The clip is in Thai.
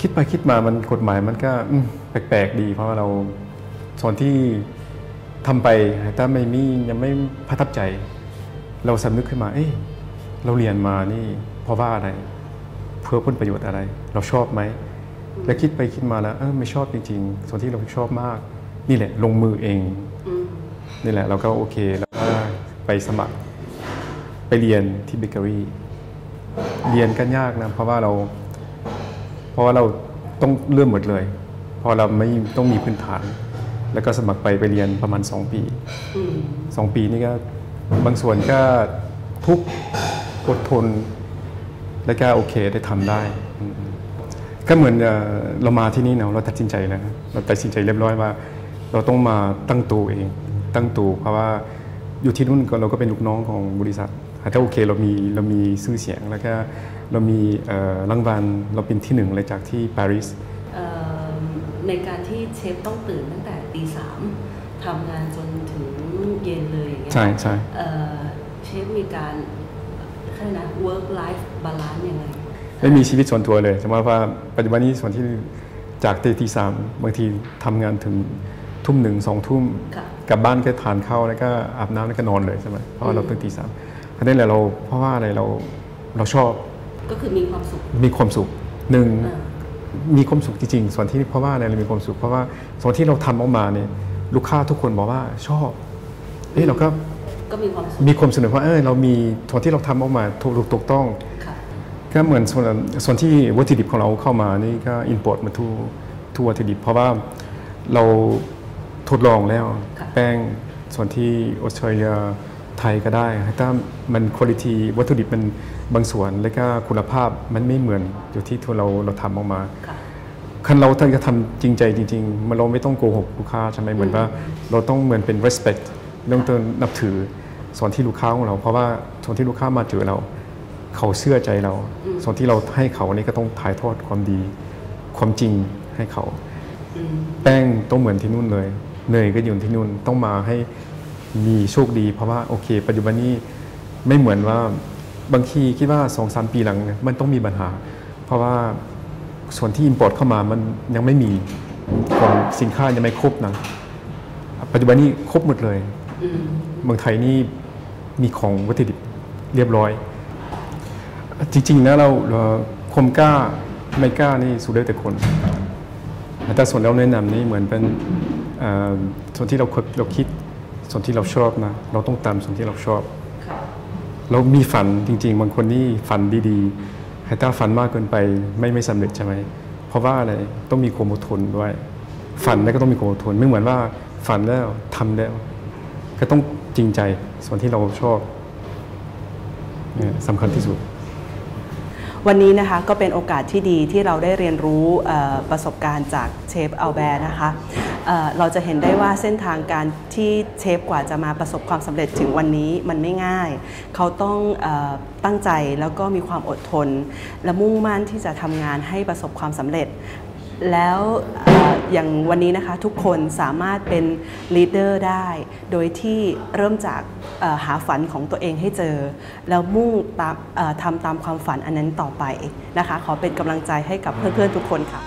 คิดไปคิดมามันกฎหมายมันก็อืมแปลกๆดี เพราะว่าเราส่วนที่ทำไปถ้าไม่มียังไม่ประทับใจ เราสำนึกขึ้นมา เอ้ยเราเรียนมานี่เพราะว่าอะไร เพื่อผลประโยชน์อะไร เราชอบไหมแล้วคิดไปคิดมาแล้วเออไม่ชอบจริงๆ ส่วนที่เราชอบมาก นี่แหละ ลงมือเองอืมนี่แหละ เราก็โอเคแล้วก็ไปสมัคร ไปเรียนที่เบเกอรี่เรียนกันยากนะเพราะว่าเรา เพราะว่าเราต้องเริ่มหมดเลย เพราะเราไม่ต้องมีพื้นฐาน แล้วก็สมัครไปไปเรียนประมาณ 2 ปีสอืม2ปีนี่ก็บางส่วนก็ทุกข์อดทน แล้วก็โอเคได้ทำได้ ก็เหมือนเรามาที่นี่เนาะเราตัดสินใจแล้วเราตัดสินใจเรียบร้อยว่า เราต้องมาตั้งตัวเอง ตั้งตัวเพราะว่าอยู่ที่นู่นก็เราก็เป็นลูกน้องของบริษัท ถ้าโอเคเรามีเรามีชื่อเสียงแล้วก็เรามีเอ่อรางวัลเราเป็นที่หนึ่งเลยจากที่ปารีสเอ่อในการที่เชฟต้องตื่นตั้งแต่ตีสามทำงานจนถึงเย็นเลยอย่างเงี้ยใช่ใช่เอ่อเชฟมีการอะไรนะ work life balance ยังไงไม่มีชีวิตส่วนตัวเลยสมมติว่าปัจจุบันนี้ส่วนที่จากตีตีสามบางทีทำงานถึงทุ่มหนึ่งสองทุ่มค่ะกลับบ้านก็ทานข้าวแล้วก็อาบน้ำแล้วก็นอนเลยใช่ไหมเพราะว่าเราตื่นตีสาม อันนี้แหละเราเพราะว่าอะไรเราเราชอบก็คือมีความสุขมีความสุขหนึ่งอ่ามีความสุขจริงๆส่วนที่เพราะว่าอะไรเรามีความสุขเพราะว่าส่วนที่เราทำออกมาเนี่ยลูกค้าทุกคนบอกว่าชอบเอ้เราก็ก็มีความสุขมีความสนุกว่าเออเรามีส่วนที่เราทำออกมาถูกถูกต้องค่ะก็เหมือนส่วนส่วนที่วัตถุดิบของเราเข้ามานี่ก็อินพอร์ตมาทุกทุกวัตถุดิบ เพราะว่าเราทดลองแล้วค่ะแป้งส่วนที่ออสเตรเลีย ไทยก็ได้ ถ้ามันคุณภาพวัตถุดิบมันบางส่วน แล้วก็คุณภาพมันไม่เหมือนอยู่ที่ที่เราเราทำออกมาค่ะคันเราถ้าจะทำจริงใจจริงๆมันเราไม่ต้องโกหกลูกค้าใช่ไหมเหมือนว่าเราต้องเหมือนเป็น respect เรื่องต้นนับถือส่วนที่ลูกค้าของเรา เพราะว่าส่วนที่ลูกค้ามาเจอเรา เขาเชื่อใจเรา ส่วนที่เราให้เขานี่ก็ต้องถ่ายทอดความดี ความจริงให้เขาอืมแป้งต้องเหมือนที่นู่นเลยเนยก็อยู่ที่นู่นต้องมาให้ มีโชคดีเพราะว่าโอเค ปัจจุบันนี้ไม่เหมือนว่าบางทีคิดว่าสองสามปีหลังมันต้องมีปัญหา เพราะว่าส่วนที่อินพอร์ตเข้ามามันยังไม่มีของสินค้ายังไม่ครบนะปัจจุบันนี้ครบหมดเลยเมืองไทยนี่มีของวัตถุดิบเรียบร้อย จริงๆนะเราคมกล้าไม่กล้านี่สู้ได้แต่คนแต่ส่วนเราแนะนำนี่เหมือนเป็นส่วนที่เราเราคิด ส่วนที่เราชอบนะ เราต้องตามส่วนที่เราชอบค่ะเรามีฝันจริง ๆ บางคนนี่ฝันดีๆแต่ถ้าฝันมากเกินไปไม่ไม่สำเร็จใช่ไหม เพราะว่าอะไรต้องมีความอดทนด้วย ฝันแล้วก็ต้องมีความอดทน ไม่เหมือนว่าฝันแล้วทำแล้ว ก็ต้องจริงใจส่วนที่เราชอบเนี่ยสำคัญที่สุด วันนี้นะคะก็เป็นโอกาสที่ดีที่เราได้เรียนรู้เอ่อประสบการณ์จากเชฟอัลแบร์นะคะ เราจะเห็นได้ว่าเส้นทางการที่เชฟกว่าจะมาประสบความสำเร็จถึงวันนี้มันไม่ง่าย เขาต้องอตั้งใจแล้วก็มีความอดทน และมุ่งมั่นที่จะทำงานให้ประสบความสำเร็จแล้วออย่างวันนี้นะคะทุกคนสามารถเป็นลีดเดอร์ได้ โดยที่เริ่มจากหาฝันของตัวเองให้เจอ แล้วมุ่งตามทำตามความฝันอันนั้นต่อไปนะคะ ขอเป็นกำลังใจให้กับเพื่อนๆทุกคนค่ะ